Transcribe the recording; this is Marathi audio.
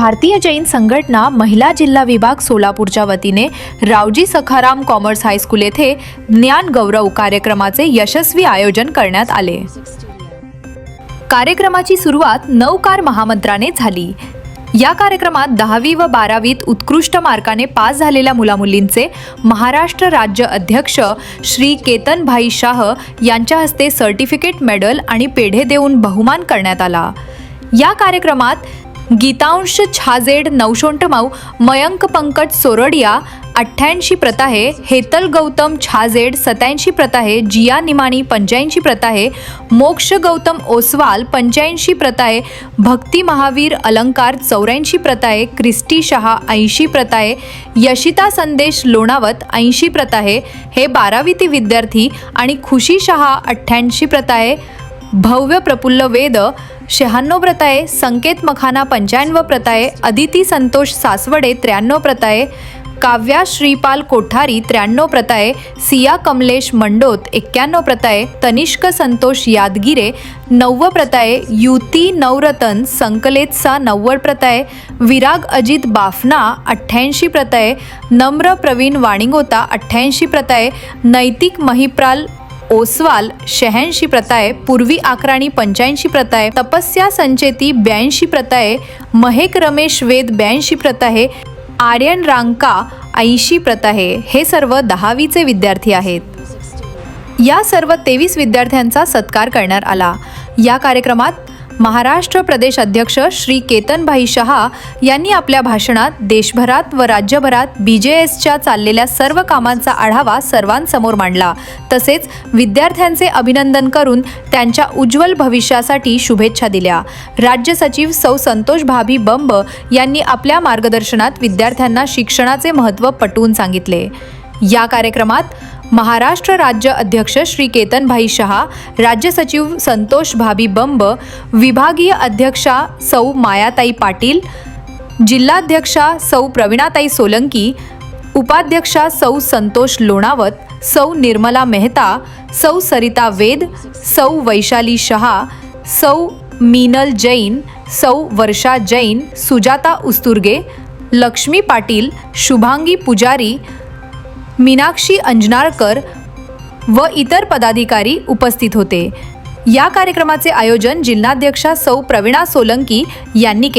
भारतीय जैन संघटना महिला जिल्हा विभाग सोलापूरच्या वतीने रावजी सखाराम कॉमर्स हायस्कूल येथे ज्ञान गौरव कार्यक्रमाचे यशस्वी आयोजन करण्यात आले. कार्यक्रमाची सुरुवात नौकार महामंत्राने झाली. या कार्यक्रमात दहावी व बारावीत उत्कृष्ट मार्काने पास झालेल्या मुलामुलींचे महाराष्ट्र राज्य अध्यक्ष श्री केतनभाई शाह यांच्या हस्ते सर्टिफिकेट मेडल आणि पेढे देऊन बहुमान करण्यात आला. या कार्यक्रमात गीतांश छाजेड नवशोंटमाऊ मयंक पंकज सोरडिया अठ्ठ्याऐंशी प्रताहे हेतल गौतम छाजेड सत्याऐंशी प्रताहे जिया निमाणी पंच्याऐंशी प्रताहे मोक्ष गौतम ओसवाल पंच्याऐंशी प्रताहे भक्ती महावीर अलंकार चौऱ्याऐंशी प्रताहे क्रिस्टी शहा ऐंशी प्रताहे यशिता संदेश लोणावत ऐंशी प्रताहे हे बारावीती विद्यार्थी आणि खुशी शहा अठ्ठ्याऐंशी प्रताहे भव्य प्रफुल्ल वेद शहाण्णव प्रताये संकेत मखाना पंच्याण्णव प्रताये अदिती संतोष सासवडे त्र्याण्णव प्रताये काव्या श्रीपाल कोठारी त्र्याण्णव प्रताये सिया कमलेश मंडोत एक्क्याण्णव प्रताये तनिष्क संतोष यादगिरे नव्व प्रताये युती नवरतन संकलेतसा नव्वद प्रताये विराग अजित बाफना अठ्ठ्याऐंशी प्रताये नम्र प्रवीण वाणिंगोता अठ्ठ्याऐंशी प्रताये नैतिक महिप्राल ओसवाल शहाऐंशी प्रताये पूर्वी आकराणी पंच्याऐंशी प्रताये तपस्या संचेती ब्याऐंशी प्रताये महेक रमेश वेद ब्याऐंशी प्रताहे आर्यन रांका ऐंशी प्रताहे हे सर्व दहावीचे विद्यार्थी आहेत. या सर्व तेवीस विद्यार्थ्यांचा सत्कार करण्यात आला. या कार्यक्रमात महाराष्ट्र प्रदेश अध्यक्ष श्री केतनभाई शहा यांनी आपल्या भाषणात देशभरात व राज्यभरात बी जे एसच्या चाललेल्या सर्व कामांचा आढावा सर्वांसमोर मांडला. तसेच विद्यार्थ्यांचे अभिनंदन करून त्यांच्या उज्ज्वल भविष्यासाठी शुभेच्छा दिल्या. राज्य सचिव सौ संतोष भाभी बंब यांनी आपल्या मार्गदर्शनात विद्यार्थ्यांना शिक्षणाचे महत्त्व पटवून सांगितले. या कार्यक्रमात महाराष्ट्र राज्य अध्यक्ष श्री केतनभाई शहा राज्य सचिव संतोष भाभी बंब विभागीय अध्यक्षा सौ मायाताई पाटील जिल्हाध्यक्षा सौ प्रवीणाताई सोलंकी उपाध्यक्षा सौ संतोष लोणावत सौ निर्मला मेहता सौ सरिता वेद सौ वैशाली शहा सौ मीनल जैन सौ वर्षा जैन सुजाता उस्तुर्गे लक्ष्मी पाटील शुभांगी पुजारी मीनाक्षी अंजनाळकर व इतर पदाधिकारी उपस्थित होते. या कार्यक्रमाचे आयोजन जिल्हाध्यक्षा सौ प्रवीणा सोलंकी यांनी केले.